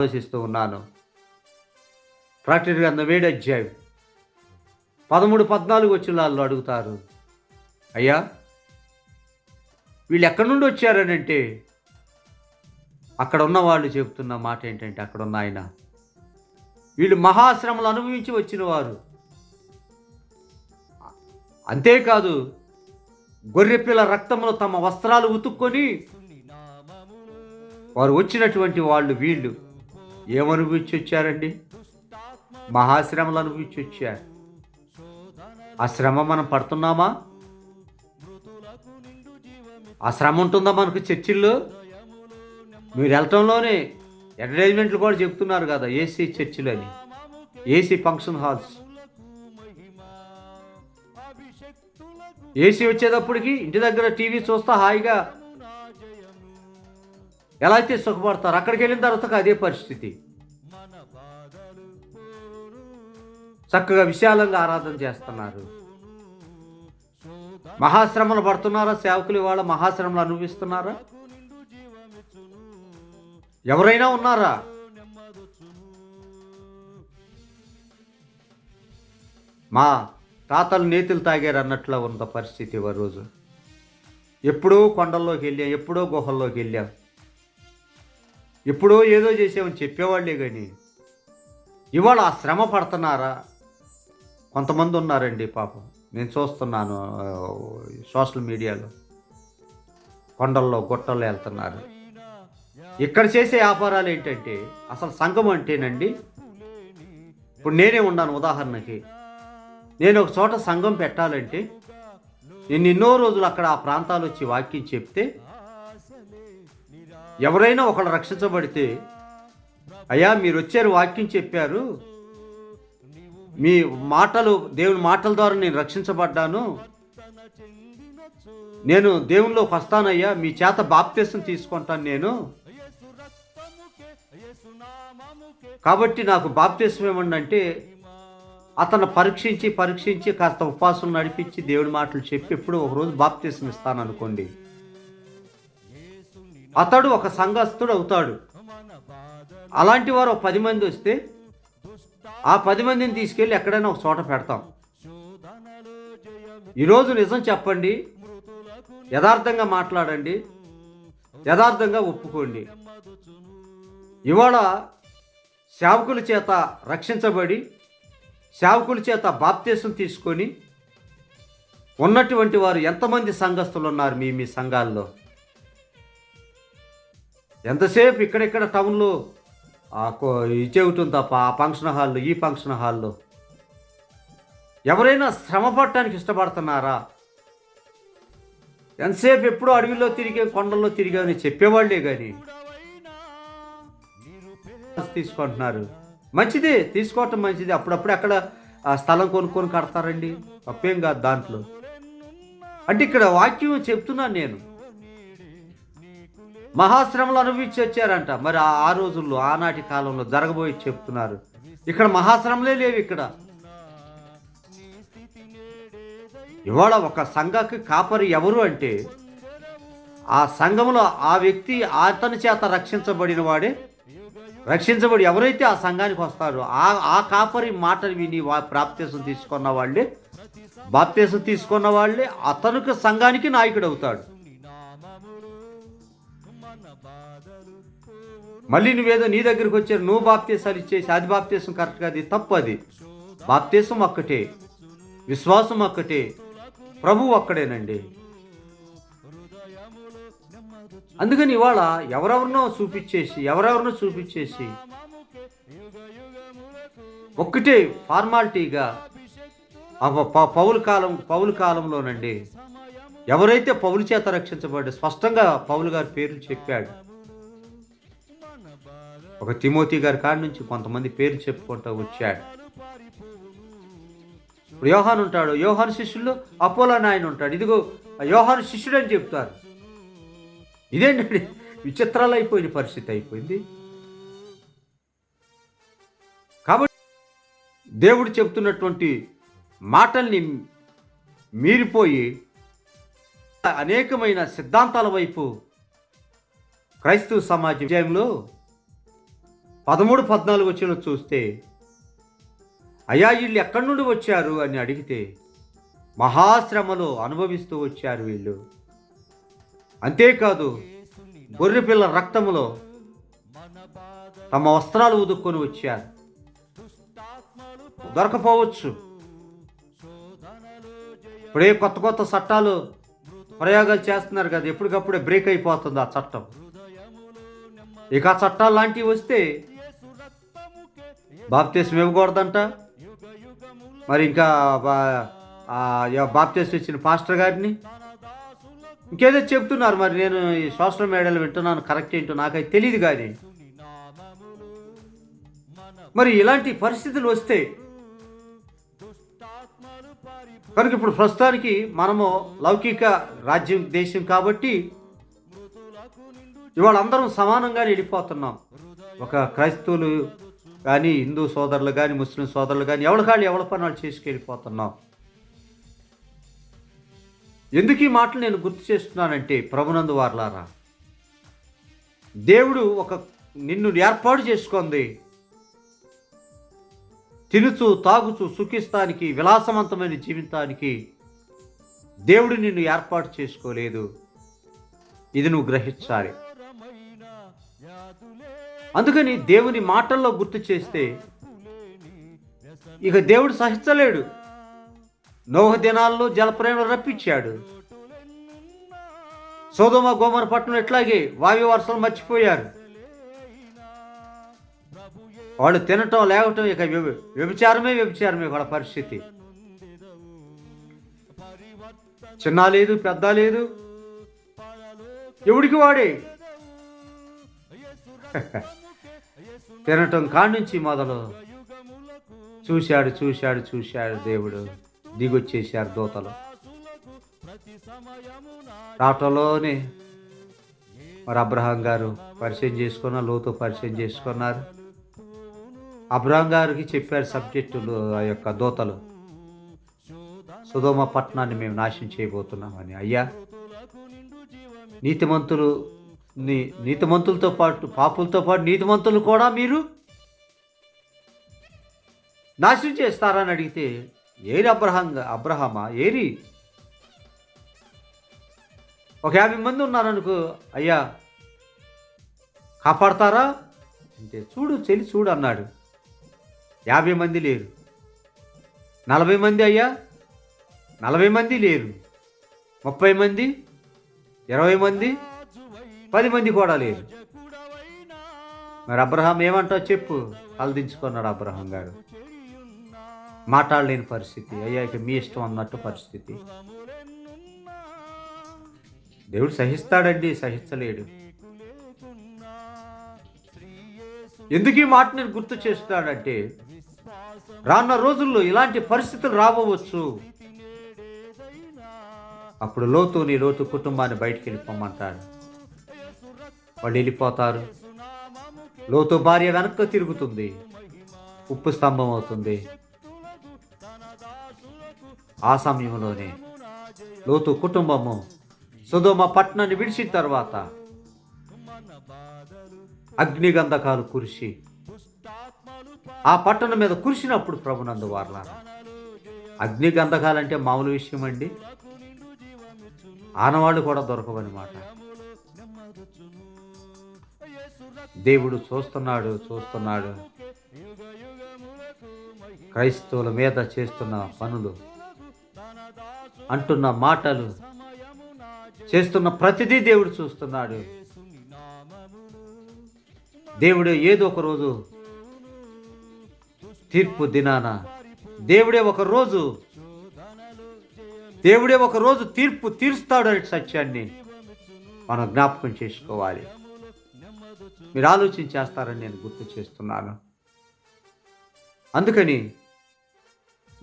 ఆలోచిస్తూ ఉన్నాను. ప్రకటన గ్రంథం వేడి అధ్యాయం. పదమూడు పద్నాలుగు వచ్చిన వాళ్ళు అడుగుతారు. అయ్యా వీళ్ళు ఎక్కడి నుండి వచ్చారనంటే అక్కడ ఉన్న వాళ్ళు చెబుతున్న మాట ఏంటంటే అక్కడ ఉన్న ఆయన. వీళ్ళు మహాశ్రమలు అనుభవించి వచ్చిన వారు అంతేకాదు గొర్రెపిల్ల రక్తంలో తమ వస్త్రాలు ఉతుక్కొని వారు వచ్చినటువంటి వాళ్ళు వీళ్ళు. ఏమనుభవించి వచ్చారండి మహాశ్రమలు అనుభవించి వచ్చారు ఆ శ్రమ మనం పడుతున్నామా? ఆ శ్రమ ఉంటుందా మనకు చర్చిల్లో? మీరు వెళ్ళటంలోనే అడ్వర్టైజ్మెంట్లు కూడా చెప్తున్నారు కదా ఏసీ చర్చిలు అని. AC function halls. ఏసీ వచ్చేటప్పటికి ఇంటి దగ్గర టీవీ చూస్తా హాయిగా ఎలా అయితే సుఖపడతారు అక్కడికి వెళ్ళిన తర్వాత అదే పరిస్థితి. చక్కగా విశాలంగా ఆరాధన చేస్తున్నారు. మహాశ్రమలు పడుతున్నారా? సేవకులు ఇవాళ మహాశ్రమలు అనుభవిస్తున్నారా? ఎవరైనా ఉన్నారా? మా తాతలు నేతులు తాగారు అన్నట్లు ఉన్న పరిస్థితి ఒక రోజు. ఎప్పుడో కొండల్లోకి వెళ్ళాం ఎప్పుడో గుహల్లోకి వెళ్ళాం. ఎప్పుడో ఏదో చేసామని చెప్పేవాళ్ళే కానీ ఇవాళ ఆ శ్రమ పడుతున్నారా? కొంతమంది ఉన్నారండి పాపం. నేను చూస్తున్నాను సోషల్ మీడియాలో. కొండల్లో గుట్టల్లో వెళ్తున్నారు. ఇక్కడ చేసే వ్యాపారాలు ఏంటంటే అసలు సంఘం అంటేనండి ఇప్పుడు నేనే ఉన్నాను ఉదాహరణకి. నేను ఒక చోట సంఘం పెట్టాలంటే నేను ఎన్నో రోజులు అక్కడ ఆ ప్రాంతాలు వచ్చి వాక్యం చెప్తే ఎవరైనా ఒకళ్ళు రక్షించబడితే అయ్యా మీరు వచ్చారు వాక్యం చెప్పారు. మీ మాటలు దేవుని మాటల ద్వారా నేను రక్షించబడ్డాను. నేను దేవునిలోకి వస్తానయ్యా మీ చేత బాప్తీసం తీసుకుంటాను నేను. కాబట్టి నాకు బాప్తీసం ఏమండి అంటే అతను పరీక్షించి పరీక్షించి కాస్త ఉపవాసం నడిపించి దేవుడి మాటలు చెప్పి ఎప్పుడు ఒకరోజు బాప్తీసం ఇస్తాను అనుకోండి అతడు ఒక సంఘస్థుడు అవుతాడు. అలాంటి వారు ఒక పది మంది వస్తే ఆ పది మందిని తీసుకెళ్ళి ఎక్కడైనా ఒక చోట పెడతాం. ఈరోజు నిజం చెప్పండి యథార్థంగా మాట్లాడండి యథార్థంగా ఒప్పుకోండి. ఇవాళ సేవకుల చేత రక్షించబడి సేవకుల చేత బాప్తీసం తీసుకొని ఉన్నటువంటి వారు ఎంతమంది సంఘస్థులు ఉన్నారు మీ మీ సంఘాల్లో? ఎంతసేపు ఇక్కడిక్కడ టౌన్లో? ఆ కో- ఇది చెబుతుంది తప్ప ఆ ఫంక్షన్ హాల్లో ఈ ఫంక్షన్ హాల్లో. ఎవరైనా శ్రమ పడటానికి ఇష్టపడుతున్నారా? ఎంతసేపు ఎప్పుడూ అడవిలో తిరిగే కొండల్లో తిరిగామని చెప్పేవాళ్ళే కానీ తీసుకుంటున్నారు. మంచిదే తీసుకోవటం మంచిది. అప్పుడప్పుడు అక్కడ ఆ స్థలం కొనుక్కొని కడతారండి? తప్పేం కాదు దాంట్లో. అంటే ఇక్కడ వాక్యం చెప్తున్నాను నేను. మహాశ్రమలు అనుభవించి వచ్చారంట. మరి ఆ రోజుల్లో ఆనాటి కాలంలో జరగబోయి చెప్తున్నారు. ఇక్కడ మహాశ్రమలే లేవు ఇక్కడ. ఇవాళ ఒక సంఘకి కాపరి ఎవరు అంటే ఆ సంఘంలో ఆ వ్యక్తి అతని చేత రక్షించబడిన వాడే. రక్షించబడి ఎవరైతే ఆ సంఘానికి వస్తారో ఆ ఆ కాపరి మాటలు విని వా ప్రాప్తేశం తీసుకున్న వాళ్ళే. బాప్తేశం తీసుకున్న వాళ్ళే అతనికి సంఘానికి నాయకుడు అవుతాడు మళ్ళీ నువ్వేదో నీ దగ్గరికి వచ్చారు నువ్వు బాప్తీసాలు ఇచ్చేసి అది బాప్తీసం కరెక్ట్ కాదు తప్పు అది. బాప్తీసం ఒక్కటే విశ్వాసం ఒక్కటే ప్రభు ఒక్కడేనండి. అందుకని ఇవాళ ఎవరెవరినో చూపించేసి ఎవరెవరినో చూపించేసి ఒక్కటే ఫార్మాలిటీగా పౌల పౌలు కాలం పౌలు కాలంలోనండి ఎవరైతే పౌలు చేత రక్షించబడ్డ స్పష్టంగా పౌలు గారి పేర్లు చెప్పాడు. ఒక తిమోతి గారి కాడి నుంచి కొంతమంది పేరు చెప్పుకుంటూ వచ్చాడు. ఇప్పుడు యోహాన్ ఉంటాడు. యోహాన్ శిష్యులు అపోలో నాయన ఉంటాడు. ఇదిగో ఆ శిష్యుడు అని చెప్తారు. ఇదేంటండి విచిత్రాలు అయిపోయిన పరిస్థితి అయిపోయింది. కాబట్టి దేవుడు చెప్తున్నటువంటి మాటల్ని మీరిపోయి అనేకమైన సిద్ధాంతాల వైపు క్రైస్తవ సమాజ విజయంలో పదమూడు పద్నాలుగు వచ్చిన చూస్తే అయ్యా వీళ్ళు ఎక్కడి నుండి వచ్చారు అని అడిగితే మహాశ్రమలో అనుభవిస్తూ వచ్చారు వీళ్ళు. అంతేకాదు గొర్రెపిల్ల రక్తములో తమ వస్త్రాలు ఉదుక్కొని వచ్చారు. దొరకపోవచ్చు. ఇప్పుడే కొత్త కొత్త చట్టాలు ప్రయోగాలు చేస్తున్నారు కదా ఎప్పటికప్పుడే బ్రేక్ అయిపోతుంది ఆ చట్టం. ఇక ఆ చట్టాలు లాంటివి వస్తే బాప్తీసం ఇవ్వకూడదంట మరి ఇంకా బా- బాప్తీసం ఇచ్చిన పాస్టర్ గారిని ఇంకేదో చెప్తున్నారు మరి. నేను ఈ సోషల్ మీడియాలో వింటున్నాను కరెక్ట్ ఏంటో నాకైతే తెలియదు కానీ మరి ఇలాంటి పరిస్థితులు వస్తే కనుక ఇప్పుడు ప్రస్తుతానికి మనము లౌకిక రాజ్యం దేశం కాబట్టి ఇవాళ అందరం సమానంగా వెళ్ళిపోతున్నాం ఒక క్రైస్తవులు కానీ హిందూ సోదరులు కానీ ముస్లిం సోదరులు కానీ ఎవరి కాళ్ళు ఎవరి పని వాళ్ళు చేసుకెళ్ళిపోతున్నాం ఎందుకు ఈ మాటలు నేను గుర్తు చేస్తున్నానంటే ప్రభునందు వార్లారా దేవుడు ఒక నిన్ను ఏర్పాటు చేసుకుంది. తినుచు తాగుచు సుఖిస్తానికి విలాసవంతమైన జీవితానికి దేవుడు నిన్ను ఏర్పాటు చేసుకోలేదు. ఇది నువ్వు గ్రహించాలి. అందుకని దేవుని మాటల్లో గుర్తు చేస్తే ఇక దేవుడు సహించలేడు. నోహ దినాల్లో జలప్రేమ రప్పించాడు. సోదమ గోమర పట్టణం ఎట్లాగే వాయు వరుసలు మర్చిపోయారు. వాళ్ళు తినటం లేవటం ఇక వ్యభిచారమే వ్యభిచారమే వాళ్ళ పరిస్థితి. చిన్న లేదు పెద్ద లేదు. ఎవడికి వాడే? తినటం కాడ్నుంచి మొదలు చూశాడు చూశాడు చూశాడు దేవుడు. దిగొచ్చేశారు దూతలు. రాటలోనే మరి అబ్రహాం గారు పరిచయం చేసుకున్న లోతు పరిచయం చేసుకున్నారు. అబ్రహాం గారికి చెప్పారు సబ్జెక్టులు ఆ యొక్క దూతలు సుధోమ పట్టణాన్ని మేము నాశనం చేయబోతున్నామని. అయ్యా నీతిమంతులు నీ నీతిమంతులతో పాటు పాపులతో పాటు నీతిమంతులు కూడా మీరు నాశనం చేస్తారని అడిగితే ఏరి అబ్రహం అబ్రహమా? ఏరి ఒక యాభై మంది ఉన్నారనుకో అయ్యా కాపాడతారా? అంటే చూడు చెల్లి చూడు అన్నాడు. యాభై మంది లేరు. నలభై మంది అయ్యా? నలభై మంది లేరు. ముప్పై మంది? ఇరవై మంది? పది మంది కూడా లేరు. మరి అబ్రహాం ఏమంటావు చెప్పు? తలదించుకున్నాడు అబ్రహాం గారు. మాట్లాడలేని పరిస్థితి. అయ్యా ఇక మీ ఇష్టం అన్నట్టు పరిస్థితి. దేవుడు సహిస్తాడండి సహించలేడు. ఎందుకు ఈ మాట నేను గుర్తు చేస్తున్నాడంటే రానున్న రోజుల్లో ఇలాంటి పరిస్థితులు రాబోవచ్చు అప్పుడు లోతు నీ లోతు కుటుంబాన్ని బయటికి వెళ్ళిపోమంటాడు వాళ్ళు వెళ్ళిపోతారు. లోతు భార్య వెనక్కి తిరుగుతుంది. ఉప్పు స్తంభం అవుతుంది. ఆ సమయంలోనే లోతు కుటుంబము సుధోమ పట్టణాన్ని విడిచిన తర్వాత అగ్నిగంధకాలు కురిసి ఆ పట్టణం మీద కురిసినప్పుడు ప్రభునందు వార్ల అగ్నిగంధకాలంటే మామూలు విషయం అండి ఆనవాళ్ళు కూడా దొరకవన్నమాట. దేవుడు చూస్తున్నాడు చూస్తున్నాడు. క్రైస్తవుల మీద చేస్తున్న పనులు అంటున్న మాటలు చేస్తున్న ప్రతిదీ దేవుడు చూస్తున్నాడు. దేవుడు ఏదో ఒక రోజు తీర్పు దినాన దేవుడే ఒక రోజు దేవుడే ఒక రోజు తీర్పు తీరుస్తాడు అనే సత్యాన్ని మనం జ్ఞాపకం చేసుకోవాలి. మీరు ఆలోచన చేస్తారని నేను గుర్తు చేస్తున్నాను. అందుకని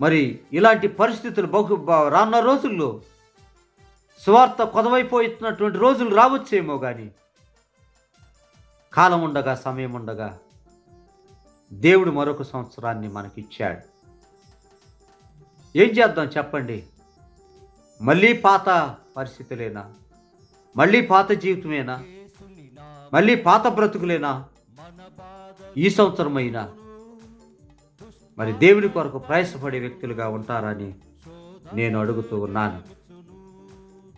మరి ఇలాంటి పరిస్థితులు బహు బ- రానున్న రోజుల్లో స్వార్థ కొదవైపోతున్నటువంటి రోజులు రావచ్చేమో కానీ కాలం ఉండగా సమయం ఉండగా దేవుడు మరొక సంవత్సరాన్ని మనకిచ్చాడు. ఏం చేద్దాం చెప్పండి? మళ్ళీ పాత పరిస్థితులేనా? మళ్ళీ పాత జీవితమేనా? మళ్ళీ పాత బ్రతుకులేనా? ఈ సంవత్సరమైనా? మరి దేవుని కొరకు ప్రయాసపడే వ్యక్తులుగా ఉంటారని నేను అడుగుతూ ఉన్నాను.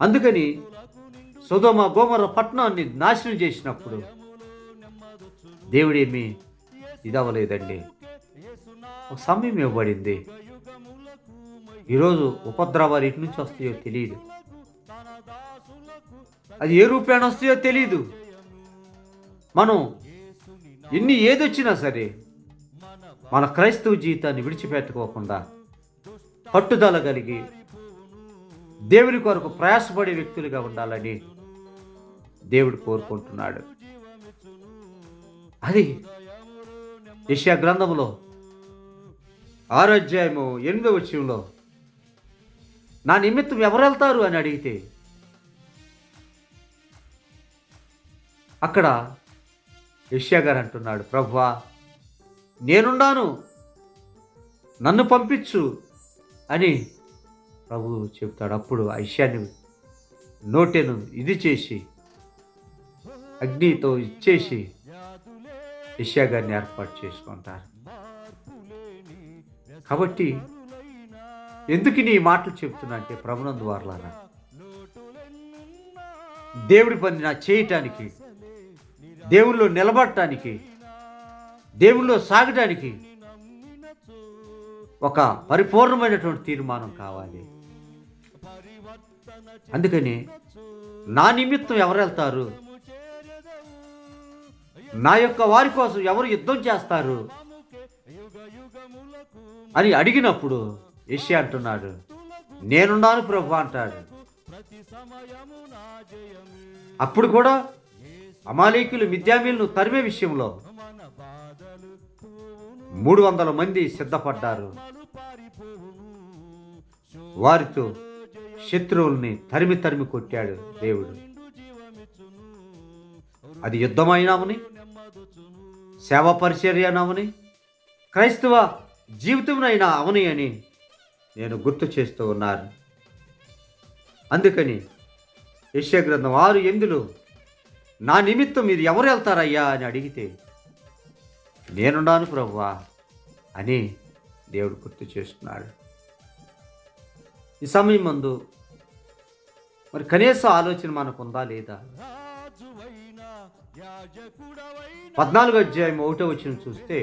అందుకని సుధమ గోమర పట్టణాన్ని నాశనం చేసినప్పుడు దేవుడేమీ ఇదవ్వలేదండి. ఒక సమయం ఇవ్వబడింది. ఈరోజు ఉపద్రవాలు ఇటు నుంచి వస్తాయో తెలియదు అది ఏ రూపాయన వస్తాయో తెలియదు మనం ఎన్ని ఏదొచ్చినా సరే మన క్రైస్తవ జీవితాన్ని విడిచిపెట్టుకోకుండా పట్టుదల కలిగి దేవుని కొరకు ప్రయాసపడే వ్యక్తులుగా ఉండాలని దేవుడు కోరుకుంటున్నాడు. అది యెషయా గ్రంథంలో ఆరోగ్యము ఎనిమిదవ ఎనిమిదో విషయంలో నా నిమిత్తం ఎవరు వెళ్తారు అని అడిగితే అక్కడ యష్యా గారు అంటున్నాడు ప్రభువా నేనున్నాను నన్ను పంపించు అని ప్రభు చెప్తాడు అప్పుడు ఆ నోటెను ఇది చేసి అగ్నితో ఇచ్చేసి యష్యా గారిని ఏర్పాటు చేసుకుంటారు. కాబట్టి ఎందుకు నీ మాటలు చెప్తున్నా అంటే ప్రభునందు వారలారా దేవుడి పని నా చేయటానికి దేవుల్లో నిలబడటానికి దేవుల్లో సాగటానికి ఒక పరిపూర్ణమైనటువంటి తీర్మానం కావాలి. అందుకని నా నిమిత్తం ఎవరు వెళ్తారు? నా యొక్క వారి కోసం ఎవరు యుద్ధం చేస్తారు? అని అడిగినప్పుడు యెషయా అంటున్నాడు నేనున్నాను ప్రభు అంటాడు. అప్పుడు కూడా అమాలీకులు మిద్యామీలను తరిమే విషయంలో మూడు వందల మంది సిద్ధపడ్డారు. వారితో శత్రువుల్ని తరిమి తరిమి కొట్టాడు దేవుడు. అది యుద్ధమైనామని సేవా పరిచర్యనవని క్రైస్తవ జీవితమునైనా అవని అని నేను గుర్తు చేస్తూ ఉన్నాను. అందుకని యశ్యగ్రంథం ఆరు ఎందులో నా నిమిత్తం మీరు ఎవరు వెళ్తారయ్యా అని అడిగితే నేనున్నాను ప్రభువా అని దేవుడు గుర్తు చేస్తున్నాడు. ఈ సమయం ముందు మరి కనీస ఆలోచన మనకు ఉందా లేదా? పద్నాలుగు అధ్యాయం ఒకటో వచ్చిన చూస్తే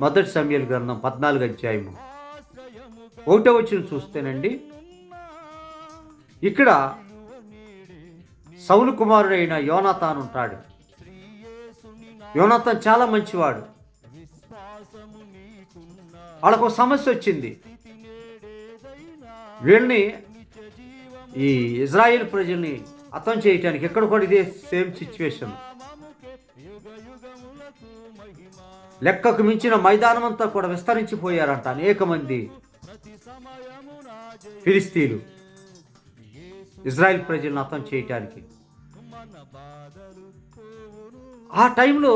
మొదటి సమయాల గ్రంథం పద్నాలుగు అధ్యాయము ఒకటో వచ్చిన చూస్తేనండి ఇక్కడ సౌలు కుమారుడైన యోనాథాన్ ఉంటాడు. యోనాథాన్ చాలా మంచివాడు. వాళ్ళకు ఒక సమస్య వచ్చింది. వీళ్ళని ఈ ఇజ్రాయిల్ ప్రజల్ని అర్థం చేయటానికి ఎక్కడ కూడా ఇదే సేమ్ సిచ్యువేషన్. లెక్కకు మించిన మైదానం అంతా కూడా విస్తరించిపోయారంట అనేక మంది ఫిలిస్తీన్లు. ఇజ్రాయెల్ ప్రజలను అర్థం చేయటానికి. ఆ టైంలో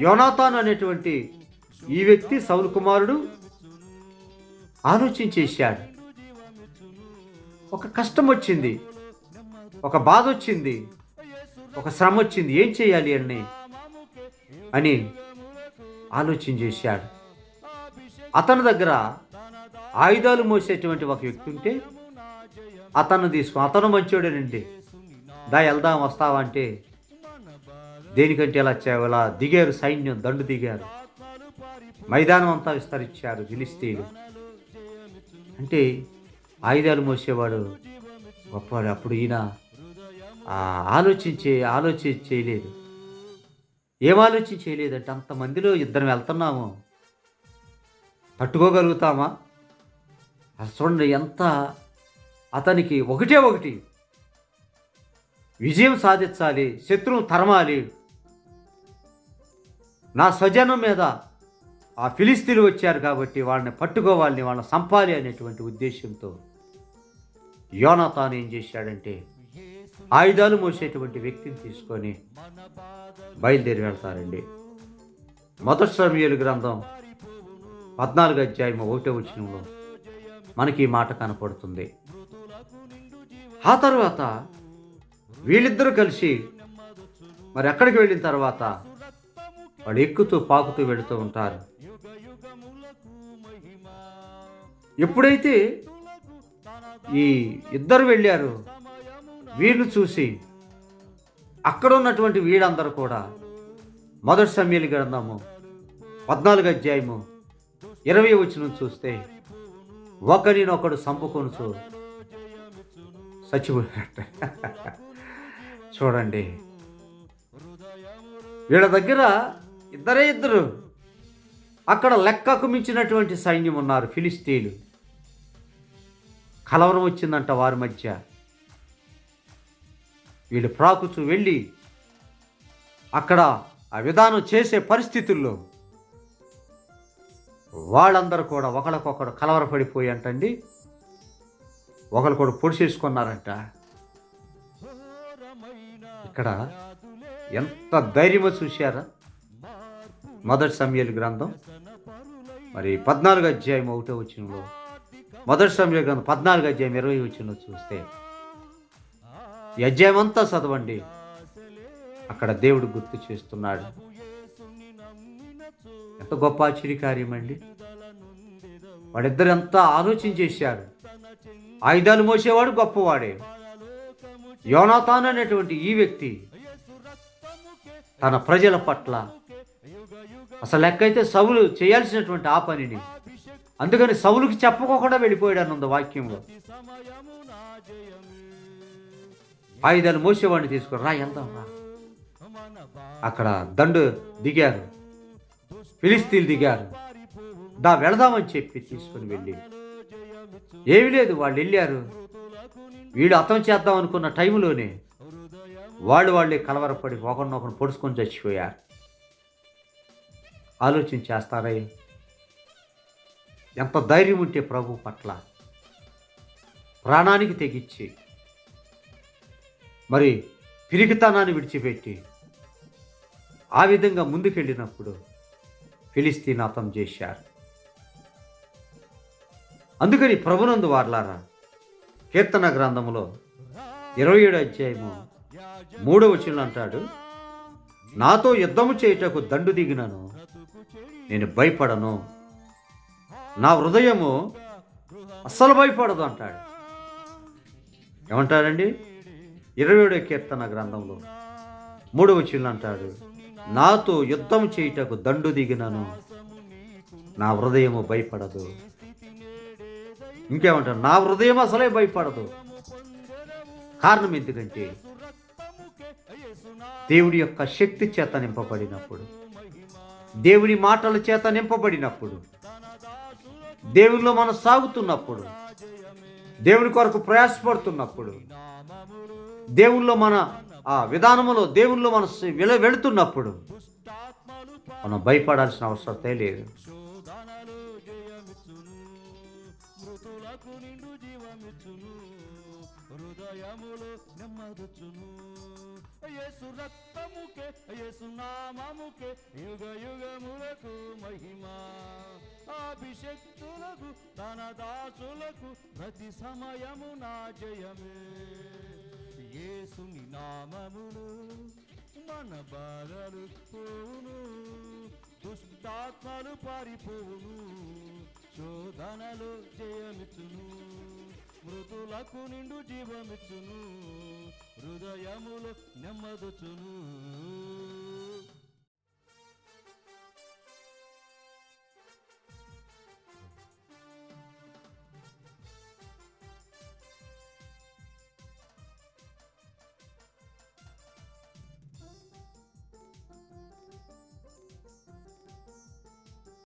యోనాథాన్ అనేటువంటి ఈ వ్యక్తి సౌలు కుమారుడు ఆలోచించేశాడు ఒక కష్టం వచ్చింది ఒక బాధ వచ్చింది ఒక శ్రమ వచ్చింది ఏం చేయాలి అని అని ఆలోచన చేశాడు. అతని దగ్గర ఆయుధాలు మోసేటువంటి ఒక వ్యక్తి ఉంటే అతను తీసుకో అతను మంచోడేనండి. దా వెళ్దాం వస్తావా అంటే దేనికంటే ఇలా చే- ఇలా దిగారు సైన్యం దండు దిగారు. మైదానం అంతా విస్తరించారు ఫిలిస్తీన్లు. అంటే ఆయుధాలు మోసేవాడు గొప్పవాడు అప్పుడు ఈయన ఆలోచించే ఆలోచన చేయలేదు. ఏం ఆలోచన చేయలేదంటే అంతమందిలో ఇద్దరం వెళ్తున్నాము. పట్టుకోగలుగుతామా అసలు చూడండి ఎంత అతనికి ఒకటే ఒకటి. విజయం సాధించాలి శత్రువు తరమాలి. నా స్వజనం మీద ఆ ఫిలిస్తీన్లు వచ్చారు కాబట్టి వాళ్ళని పట్టుకోవాలని వాళ్ళని సంపాలి అనేటువంటి ఉద్దేశంతో యోనాతాను ఏం చేశాడంటే ఆయుధాలు మోసేటువంటి వ్యక్తిని తీసుకొని బయలుదేరి వెళ్తారండి. మొదటి సమయలు గ్రంథం పద్నాలుగు అధ్యాయం ఒకటో వచనంలో మనకి ఈ మాట కనపడుతుంది. ఆ తర్వాత వీళ్ళిద్దరూ కలిసి మరి ఎక్కడికి వెళ్ళిన తర్వాత వాళ్ళు ఎక్కుతూ పాకుతూ వెళుతూ ఉంటారు. ఎప్పుడైతే ఈ ఇద్దరు వెళ్ళారు వీళ్ళు చూసి అక్కడ ఉన్నటువంటి వీళ్ళందరూ కూడా మొదటి సమయాలు గ్రంథము పద్నాలుగు అధ్యాయము ఇరవై వచ్చిన చూస్తే ఒకరినొకడు చంపుకొనుచు చచ్చిపోయారట చూడండి. వీళ్ళ దగ్గర ఇద్దరే ఇద్దరు. అక్కడ లెక్కకు మించినటువంటి సైన్యం ఉన్నారు ఫిలిస్తీన్లు. కలవరం వచ్చిందంట వారి మధ్య. వీళ్ళు ప్రాకుచు వెళ్ళి అక్కడ ఆ విధానం చేసే పరిస్థితుల్లో వాళ్ళందరూ కూడా ఒకరికొకరు కలవరపడిపోయి అంటండి. ఒకరికొకరు పొడిచేసుకున్నారంట ఇక్కడ ఎంత ధైర్యమో చూశారా? మొదటి సమయలు గ్రంథం. మరి పద్నాలుగు అధ్యాయం ఒకటో వచ్చినలో మొదటి సమయాల గ్రంథం పద్నాలుగు అధ్యాయం ఇరవై వచ్చిన చూస్తే ఈ అధ్యాయం అంతా చదవండి. అక్కడ దేవుడు గుర్తు చేస్తున్నాడు. ఎంత గొప్ప ఆశ్చర్యకార్యం అండి వాడిద్దరు ఎంత ఆలోచన చేశారు. ఆయుధాలు మోసేవాడు గొప్పవాడే. యోనాథాన్ అనేటువంటి ఈ వ్యక్తి తన ప్రజల పట్ల అసలు లెక్కైతే సవులు చేయాల్సినటువంటి ఆ పనిని. అందుకని సవులకు చెప్పుకోకుండా వెళ్ళిపోయాడు అన్నది వాక్యంలో. ఆయుధాలు మోసేవాడిని తీసుకుని రా ఎంత రా. అక్కడ దండు దిగారు. ఫిలిస్తీన్లు దిగారు. దా వెళదామని చెప్పి తీసుకుని వెళ్ళి ఏమి లేదు వాళ్ళు వెళ్ళారు. వీడు అతం చేద్దాం అనుకున్న టైంలోనే వాళ్ళు వాళ్ళే కలవరపడి ఒకరినొకరు పొడుచుకొని చచ్చిపోయారు. ఆలోచన చేస్తారా? ఎంత ధైర్యం ఉంటే ప్రభు పట్ల ప్రాణానికి తెగించి మరి పిరికితనాన్ని విడిచిపెట్టి ఆ విధంగా ముందుకెళ్ళినప్పుడు ఫిలిస్తీన్ అతం చేశారు. అందుకని ప్రభునందు వార్లారా కీర్తన గ్రంథములో ఇరవై ఏడు అధ్యాయము మూడో వచనం అంటాడు నాతో యుద్ధము చేయుటకు దండు దిగినను నేను భయపడను. నా హృదయము అస్సలు భయపడదు అంటాడు. ఏమంటాడండి? ఇరవై ఏడో కీర్తన గ్రంథంలో మూడవ వచనం అంటాడు నాతో యుద్ధం చేయుటకు దండు దిగినను నా హృదయము భయపడదు. ఇంకేమంటారు? నా హృదయం అసలే భయపడదు. కారణం ఎందుకంటే దేవుడి యొక్క శక్తి చేత నింపబడినప్పుడు దేవుని మాటల చేత నింపబడినప్పుడు దేవునిలో మనం సాగుతున్నప్పుడు దేవుని కొరకు ప్రయాసపడుతున్నప్పుడు దేవుల్లో మన ఆ విధానములో దేవుల్లో మన వెళుతున్నప్పుడు మనం భయపడాల్సిన అవసరతే లేదు. నెమ్మదుచును. యేసు రక్తముకే యేసు నామముకే యుగ యుగములకు మహిమ. అభిషక్తులకు తన దాసులకు ప్రతి సమయము నా జయమే. యేసుని నామములు మన బాధలు పోవును. దుష్టాత్మలు పారిపోవును. శోధనలు జయమిచ్చును. మృతులకు నిండు జీవమిచ్చును. హృదయములో నెమ్మదుచును.